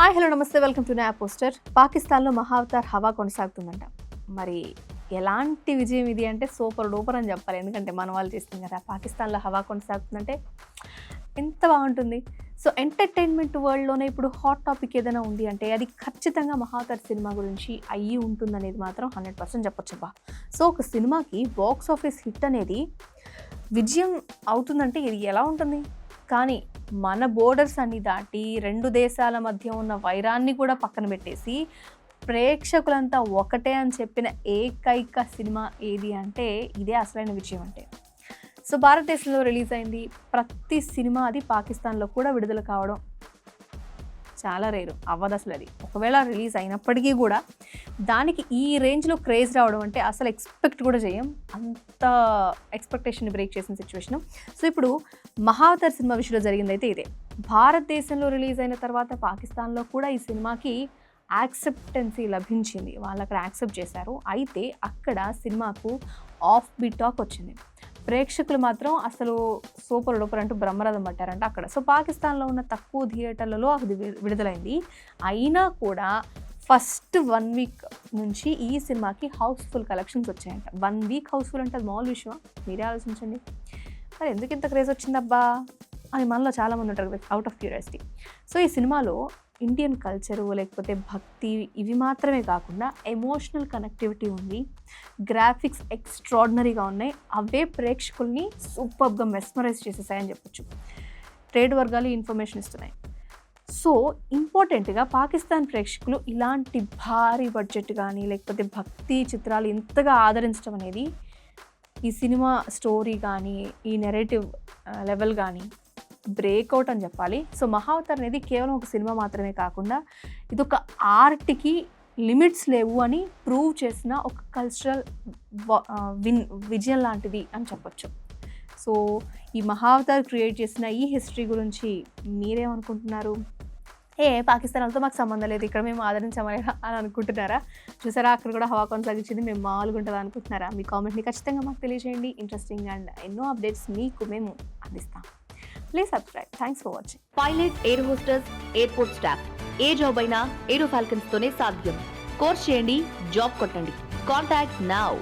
Hi hello నమస్తే. Welcome to నా poster. పాకిస్తాన్లో మహావతార్ హవా కొనసాగుతుందంట. మరి ఎలాంటి విజయం ఇది అంటే సూపర్ డూపర్ అని చెప్పాలి. ఎందుకంటే మన వాళ్ళు చేస్తుంది కదా పాకిస్తాన్లో హవా కొనసాగుతుందంటే ఎంత బాగుంటుంది. సో ఎంటర్టైన్మెంట్ వరల్డ్లోనే ఇప్పుడు హాట్ టాపిక్ ఏదైనా ఉంది అంటే అది ఖచ్చితంగా మహాతర్ సినిమా గురించి అయ్యి ఉంటుందనేది మాత్రం హండ్రెడ్ పర్సెంట్ చెప్పొచ్చబ్బా సో ఒక సినిమాకి బాక్స్ ఆఫీస్ హిట్ అనేది విజయం అవుతుందంటే ఇది ఎలా ఉంటుంది? కానీ మన బోర్డర్స్ అన్ని దాటి రెండు దేశాల మధ్య ఉన్న వైరాన్ని కూడా పక్కన పెట్టేసి ప్రేక్షకులంతా ఒకటే అని చెప్పిన ఏకైక సినిమా ఏది అంటే ఇదే అసలైన విజయం అంటే. సో భారతదేశంలో రిలీజ్ అయింది ప్రతి సినిమా అది పాకిస్తాన్లో కూడా విడుదల కావడం. చాలా రేరు అవ్వదు అసలు అది ఒకవేళ రిలీజ్ అయినప్పటికీ కూడా దానికి ఈ రేంజ్లో క్రేజ్ రావడం అంటే అసలు ఎక్స్పెక్ట్ కూడా చేయం. అంత ఎక్స్పెక్టేషన్ బ్రేక్ చేసిన సిచ్యువేషన్. సో ఇప్పుడు మహావతర్ సినిమా విషయంలో జరిగింది అయితే ఇదే. భారతదేశంలో రిలీజ్ అయిన తర్వాత పాకిస్తాన్లో కూడా ఈ సినిమాకి యాక్సెప్టెన్సీ లభించింది. వాళ్ళు అక్కడ యాక్సెప్ట్ చేశారు. అయితే అక్కడ సినిమాకు ఆఫ్ బీట్ టాక్ వచ్చింది. ప్రేక్షకులు మాత్రం అసలు సూపర్ డూపర్ అంటూ బ్రహ్మరథం పట్టారంట అక్కడ. సో పాకిస్తాన్లో ఉన్న తక్కువ థియేటర్లలో అది విడుదలైంది. అయినా కూడా ఫస్ట్ వన్ వీక్ నుంచి ఈ సినిమాకి హౌస్ఫుల్ కలెక్షన్స్ వచ్చాయంట. వన్ వీక్ హౌస్ఫుల్ అంటే అది మామూలు విషయం మీరే ఆలోచించండి. మరి ఎందుకు ఇంత క్రేజ్ వచ్చిందబ్బా? అని మనలో చాలామంది ఉంటారు అవుట్ ఆఫ్ క్యూరియాసిటీ సో ఈ సినిమాలో ఇండియన్ కల్చరు లేకపోతే భక్తి ఇవి మాత్రమే కాకుండా ఎమోషనల్ కనెక్టివిటీ ఉంది. గ్రాఫిక్స్ ఎక్స్ట్రాడినరీగా ఉన్నాయి. అవే ప్రేక్షకుల్ని సూపర్గా మెస్మరైజ్ చేసేసాయని చెప్పొచ్చు. ట్రేడ్ వర్గాలు ఇన్ఫర్మేషన్ ఇస్తున్నాయి. సో ఇంపార్టెంట్గా పాకిస్తాన్ ప్రేక్షకులు ఇలాంటి భారీ బడ్జెట్ కానీ లేకపోతే భక్తి చిత్రాలు ఇంతగా ఆదరించడం అనేది ఈ సినిమా స్టోరీ కానీ ఈ నెరేటివ్ లెవెల్ కానీ బ్రేక్అవుట్ అని చెప్పాలి. సో మహావతార్ అనేది కేవలం ఒక సినిమా మాత్రమే కాకుండా ఇది ఒక ఆర్ట్కి లిమిట్స్ లేవు అని ప్రూవ్ చేసిన ఒక కల్చరల్ విన్ విజయం లాంటిది అని చెప్పొచ్చు. సో ఈ మహావతార్ క్రియేట్ చేసిన ఈ హిస్టరీ గురించి మీరేమనుకుంటున్నారు? ఏ పాకిస్తాన్ వాళ్ళతో మాకు సంబంధం లేదు ఇక్కడ మేము ఆదరించామని అని అనుకుంటున్నారా? చూసారా అక్కడ కూడా హవా కొనసాగించింది మేము మామూలుగా అనుకుంటున్నారా? మీ కామెంట్ని ఖచ్చితంగా మాకు తెలియజేయండి. ఇంట్రెస్టింగ్ అండ్ ఎన్నో అప్డేట్స్ మీకు మేము అందిస్తాం. Please subscribe thanks for watching pilot air hostesses airport staff A job అయినా ఏరో ఫాల్కన్స్ తోనే సాధ్యం. కోర్స్ చేయండి జాబ్ కొట్టండి. Contact now